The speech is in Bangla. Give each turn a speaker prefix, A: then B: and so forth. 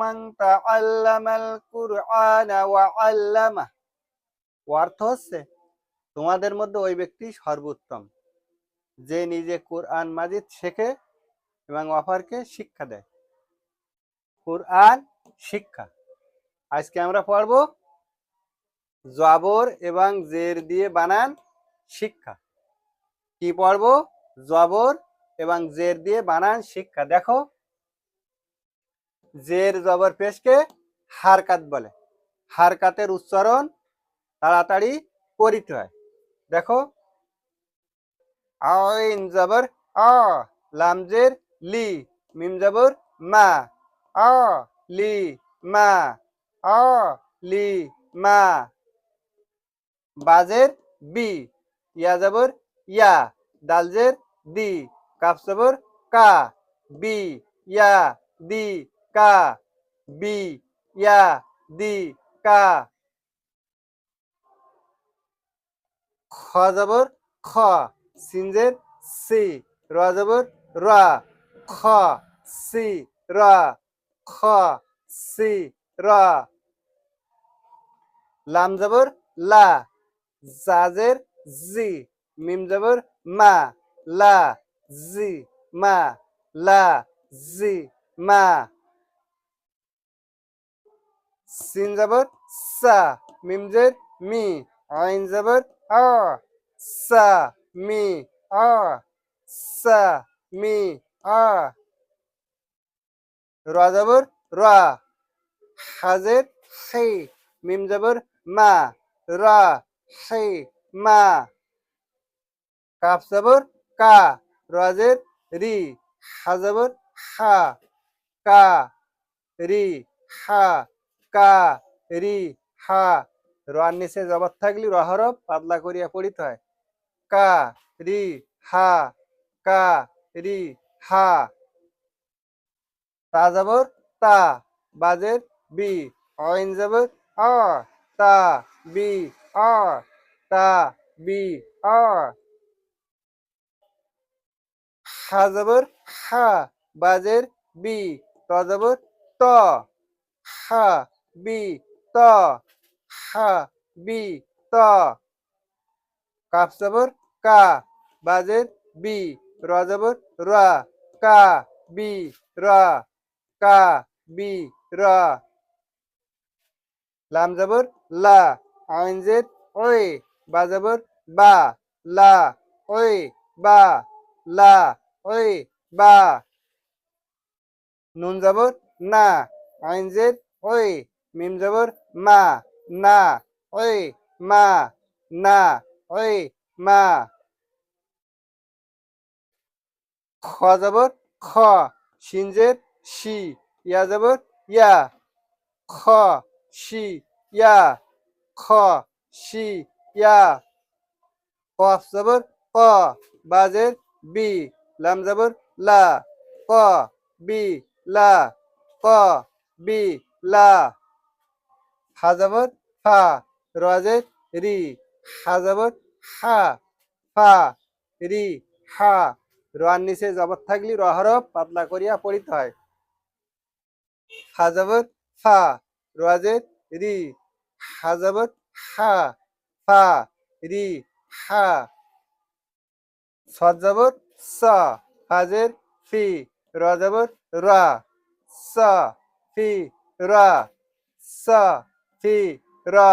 A: মান তাআল্লামাল কুরআনা ওয়া আল্লামা অর্থ হচ্ছে, তোমাদের মধ্যে ওই ব্যক্তি সর্বোত্তম, যে নিজে কোরআন মাজিদ শেখে এবং অপরকে শিক্ষা দেয়। কোরআন শিক্ষা। আজকে আমরা পড়ব, জবর এবং জের দিয়ে বানান শিক্ষা। কি পড়ব? জবর এবং জের দিয়ে বানান শিক্ষা। দেখো জের জবর পেশকে হারকাত বলে। হারকাতের উচ্চারণ তাড়াতাড়ি করিতে হয়। দেখো, আইন জবর আ লামজের লি, মিম জবর মা, আ, লি, মা, আ, লি, মা। বাজের বি, ইয়া জবর ইয়া দালজের দি, কাফ জবর কা, বি, ইয়া, দি। কা, বি, ইয়া, দি, কা। খ জবর খ সিনজের সি, র জবর রা, খ, সি, রা, খ, সি, রা। লাম জবর লা, জাজের জি, মিম জবর মা, লা, জি, মা, লা, জি, মা। সিন জবর সা, মিম জের মি, আইন জবর আ, সা, মি, আ, সা, মি, আ। রা জবর রা, হাজের হে মিম জবর মা, রা হে মা। কাফ জবর কা, রাজের রি, হা জবর হা, কা, রি, হা। কা, রি, হা রার নিচে জবর থাকলে রহরফ পাতলা করিয়া পড়িতে হয়। কা, রি, হা, কা, রি, হা। তা জবর তা, বাজের বি, অইন জবর আ তা, বি আ তা, বি আ হা জবর হা, বাজের বি, ত জবর ত, হা। ত ত কাফ জবর কা, বাজের বি, র জবর রা, কা, বি, রা, কা, বি, রা। লাম জবর লা, আইন জের ওই, বা জবর বা, লা ওই, বা, লা ওই, বা। নুন জবর না, আইন জের ওই মিম জবর, মা, না, ওই, মা, না, ওই, মা। খ জবর, খ, সিনজের শি ইয়া জবর, ইয়া। খ শি ইয়া। খ শি ইয়া। কফ জবর, ক, বাজের, বি, লাম জবর, লা। ক, বি, লা। ক, বি, লা। হা জবর ফা রজের রি হা হা, ফা, রি, হা রার নিচে জবর থাকলে রহরফ পাতলা করিয়া পড়িতে হয়। হা জবর ফা রজের রি হা জবর হা, ফা, রি, হা। সদ জবর স হাজের ফি র জবর রা, স, ফি, রা, স। ফি রা